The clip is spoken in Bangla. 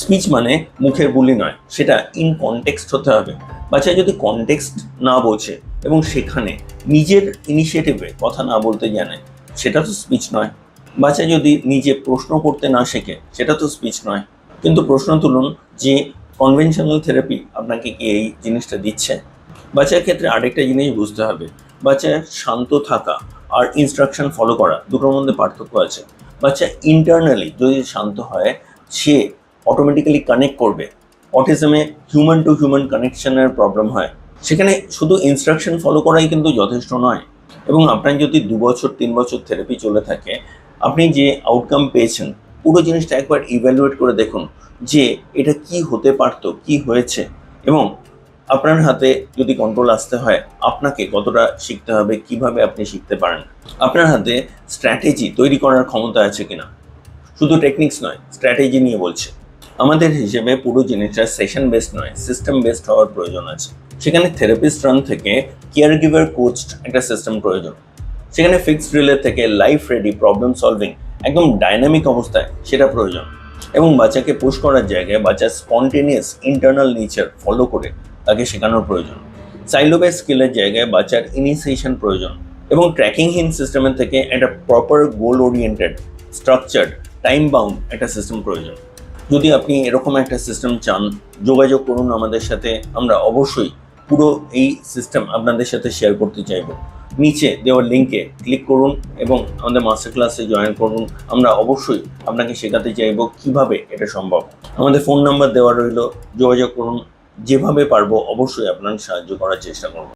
স্পিচ মানে মুখের বুলি নয়, সেটা ইন কনটেক্সট হতে হবে। বাচ্চা যদি কনটেক্সট না বোঝে এবং সেখানে নিজের ইনিশিয়েটিভে কথা না বলতে জানে, সেটা তো স্পিচ নয়। বাচ্চা যদি নিজে প্রশ্ন করতে না শেখে, সেটা তো স্পিচ নয়। কিন্তু প্রশ্ন তুলুন যে কনভেনশনাল থেরাপি আপনাকে কি এই জিনিসটা দিচ্ছে? বাচ্চার ক্ষেত্রে আরেকটা জিনিস বুঝতে হবে। বাচ্চা শান্ত থাকা আর ইনস্ট্রাকশন ফলো করা, দুটোর মধ্যে পার্থক্য আছে। বাচ্চা ইন্টারনালি যদি শান্ত হয়, সে অটোমেটিক্যালি কানেক্ট করবে। অটিজমে হিউম্যান টু হিউম্যান কানেকশনের প্রবলেম হয়। সেখানে শুধু ইনস্ট্রাকশন ফলো করাই কিন্তু যথেষ্ট নয়। এবং আপনার যদি দু বছর, তিন বছর থেরাপি চলে থাকে, আপনি যে আউটকাম পেয়েছেন, পুরো জিনিসটা একবার ইভ্যালুয়েট করে দেখুন যে এটা কি হতে পারতো, কি হয়েছে। এবং আপনার হাতে যদি কন্ট্রোল আসতে হয়, আপনাকে কতটা শিখতে হবে, কীভাবে আপনি শিখতে পারেন। আপনার হাতে স্ট্র্যাটেজি তৈরি করার ক্ষমতা আছে কিনা। শুধু টেকনিক্স নয় স্ট্র্যাটেজি নিয়ে বলছে। আমাদের হিসেবে পুরো জিনিসটা সেশন বেসড নয় সিস্টেম বেসড হওয়ার প্রয়োজন আছে। সেখানে থেরাপিস্ট রান থেকে কেয়ার গিভার কোচ একটা সিস্টেম প্রয়োজন। সেখানে ফিক্সড রিলে থেকে লাইফ রেডি প্রবলেম সলভিং একদম ডাইনামিক অবস্থায় সেটা প্রয়োজন। এবং বাচ্চাকে পুশ করার জায়গায় বাচ্চার স্পন্টেনিয়াস ইন্টারনাল নেচার ফলো করে তাকে শেখানোর প্রয়োজন। সাইলোবে স্কিলের জায়গায় বাচ্চার ইনিসিয়েশন প্রয়োজন এবং ট্র্যাকিংহীন সিস্টেমের থেকে একটা proper goal oriented structured time bound একটা সিস্টেম প্রয়োজন। যদি আপনি এরকম একটা সিস্টেম চান, যোগাযোগ করুন আমাদের সাথে, আমরা অবশ্যই পুরো এই সিস্টেম আপনাদের সাথে শেয়ার করতে চাইব। নিচে দেওয়ার লিঙ্কে ক্লিক করুন এবং আমাদের মাস্টার ক্লাসে জয়েন করুন। আমরা অবশ্যই আপনাকে শেখাতে চাইব কীভাবে এটা সম্ভব। আমাদের ফোন নাম্বার দেওয়া রইল, যোগাযোগ করুন। যেভাবে পারব অবশ্যই আপনার সাহায্য করার চেষ্টা করব।